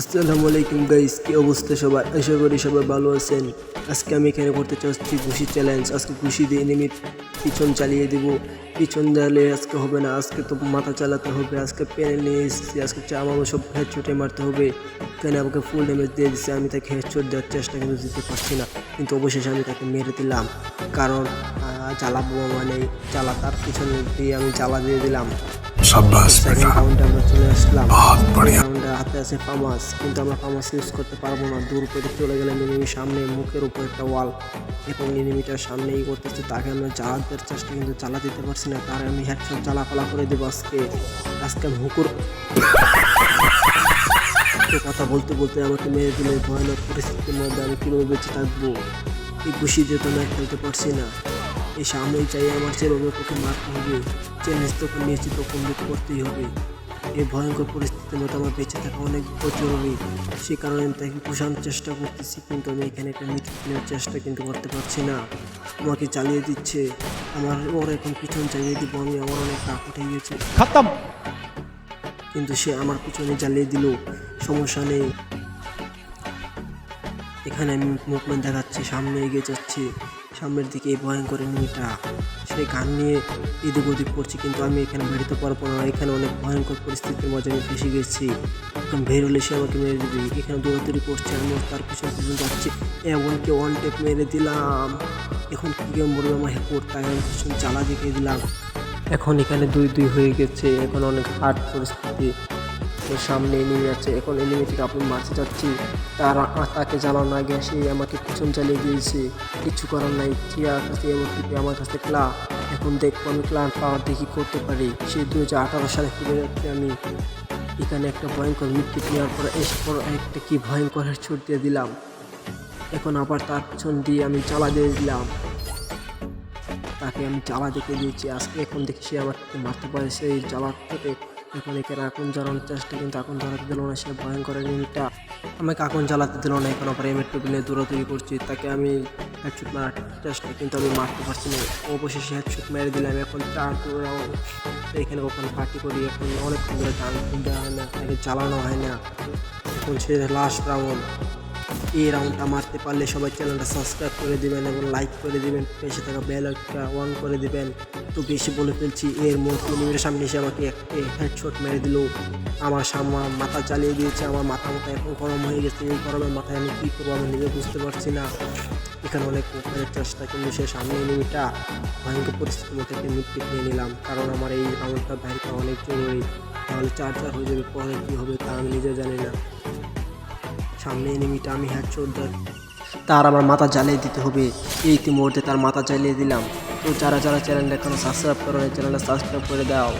আসসালামু আলাইকুম গাইস, কি অবস্থা সবাই আশা করি সবাই ভালো আছেন। আজকে আমি এখানে করতে চাচ্ছি ঘুষি চ্যালেঞ্জ আজকে ঘুষি দিয়ে নেমে পিছন চালিয়ে দিব। পিছন দিলে আজকে হবে না, আজকে তো মাথা চালাতে হবে, আজকে পেনে নিয়ে এসেছি, আজকে আমার সব হেডশটে মারতে হবে। এখানে আমাকে ফুল ড্যামেজ দিয়ে দিচ্ছে আমি তাকে হেডশট দেওয়ার চেষ্টা কিন্তু দিতে পারছি না। কিন্তু অবশেষে আমি তাকে মেরে দিলাম। কারণ জ্বালাবো মানে জ্বালা তার পিছনে দিয়ে আমি জ্বালা দিয়ে দিলাম। বেটা। বহুত বড়িয়া। আছে ফামাস কিন্তু আমরা ফামাস ইউজ করতে পারব না দূর চলে সামনে মুখের উপর একটা ওয়াল এবং সামনে ই করতেছে তাকে আমরা চেষ্টা কিন্তু চালা দিতে পারছি না তার আমি হেডশট করে দেবো আজকে আজকে আমি কথা বলতে বলতে আমাকে মেরে দিলে ভয়ানক পরিস্থিতির মধ্যে আমি কীভাবে বেঁচে থাকব এই খুশি যে না খেলতে পারছি না। এই সামনেই চাই আমার সেভাবে ওকে মারতে হবে যে নিস্তকে নিয়েছি তো করতেই হবে। এই ভয়ঙ্কর পরিস্থিতির মতো আমার বেঁচে থাকা অনেক জরুরি। সে কারণে আমি তাকে পোষানোর চেষ্টা করতেছি কিন্তু আমি এখানে একটা মিটিং কেনার চেষ্টা কিন্তু করতে পারছি না। আমাকে চালিয়ে দিচ্ছে। আমার ওর এখন পিছন চালিয়ে দিব আমি আমার অনেক রাগ উঠে গেছে খাতাম! কিন্তু সে আমার পিছনে চালিয়ে দিল সমস্যা নেই। এখানে আমি মুভমেন্ট দেখাচ্ছি সামনে এগিয়ে যাচ্ছি। সামনের দিকে এই ভয়ঙ্কর এনিমিটা সে গান নিয়ে এদিক ওদিক করছে, কিন্তু আমি এখানে বেরোতে পারব না, এখানে অনেক ভয়ঙ্কর পরিস্থিতির মাঝে আমি ফেসে গেছি। এখন বেরোলে সে আমাকে মেরে দিবে। এখানে দৌড়াদৌড়ি করছে, আমি তার পিছন পিছন যাচ্ছি। এমনকি ওয়ান টেপ মেরে দিলাম। এখন কী গেম বলব, আমার হেপোর তাই, আমি পিছন চালা দেখিয়ে দিলাম। এখন এখানে দুই দুই হয়ে গেছে, এখন অনেক হার্ড পরিস্থিতি। সামনে এনিমি আছে এখন এনিমি থেকে আপনি মারতে যাচ্ছি তার তাকে জ্বালানো আগে, সে আমাকে পিছন চালিয়ে দিয়েছে। কিছু করার নাই টিয়ার কাছে টিপে আমার কাছে ক্লা এখন দেখব আমি ক্লান পাওয়ার দেখি করতে পারি। সেই দু হাজার আঠারো সালে ফিরে যাচ্ছি আমি। এখানে একটা ভয়ঙ্কর মৃত্যু নেওয়ার পর এসে পর একটা কি ভয়ঙ্কর ছুট দিয়ে দিলাম। এখন আবার তার পিছন দিয়ে আমি চালা দিয়ে দিলাম। তাকে আমি জ্বালা দেখে দিয়েছি। আজকে এখন দেখি সে আমাকে মারতে পারে। সেই জ্বালার থেকে এখন এখানে আগুন জ্বালানোর চেষ্টা, কিন্তু আগুন জ্বালাতে দিল না, সে ভয়ঙ্কর এনিমিটা আমাকে আগুন জ্বালাতে দিল না, এখন আবার টুপি নিয়ে দৌড়াদৌড়ি করছি, তাকে আমি হেডশুট মারার চেষ্টা, কিন্তু আমি মারতে পারছি না। অবশেষে হেডশুট মেরে দিলাম এখন চার রাউন্ড এখানে ওখানে পার্টি করি, এখন অনেক ধরে গান কিনতে হয় না তাকে জ্বালানো হয় না। এখন সে লাস্ট রাউন্ড এই রাউন্ডটা মারতে পারলে সবাই চ্যানেলটা সাবস্ক্রাইব করে দিবেন এবং লাইক করে দিবেন। পেছনে থাকা বেল একটা অন করে দিবেন। তো বেশি বলে ফেলছি, এর মধ্যে নিমের সামনে এসে আমাকে একটা হেডশট মেরে দিল। আমার সামনে মাথা চালিয়ে দিয়েছে, আমার মাথা মাথা এখন গরম হয়ে গেছে। এই গরমের মাথায় আমি কী করব আমি নিজে বুঝতে পারছি না। এখানে অনেক উপরের চেষ্টা কিন্তু সে সামনে এনিমিটা ভয়ঙ্কর পরিস্থিতির মধ্যে একটা মৃত্যু নিয়ে নিলাম। কারণ আমার এই রাউন্ডটা ব্যাংকটা অনেক জরুরি। তাহলে চার্জার হয়ে যাবে, পরে কী হবে তা আমি নিজে জানি না। সামনে এনিমিটা আমি হ্যাড দেয় তার আমার মাথা জ্বালিয়ে দিতে হবে। এই মুহূর্তে তার মাথা জ্বালিয়ে দিলাম। তো যারা যারা চ্যানেলটা এখনও সাবস্ক্রাইব করো চ্যানেলটা সাবস্ক্রাইব করে দাও।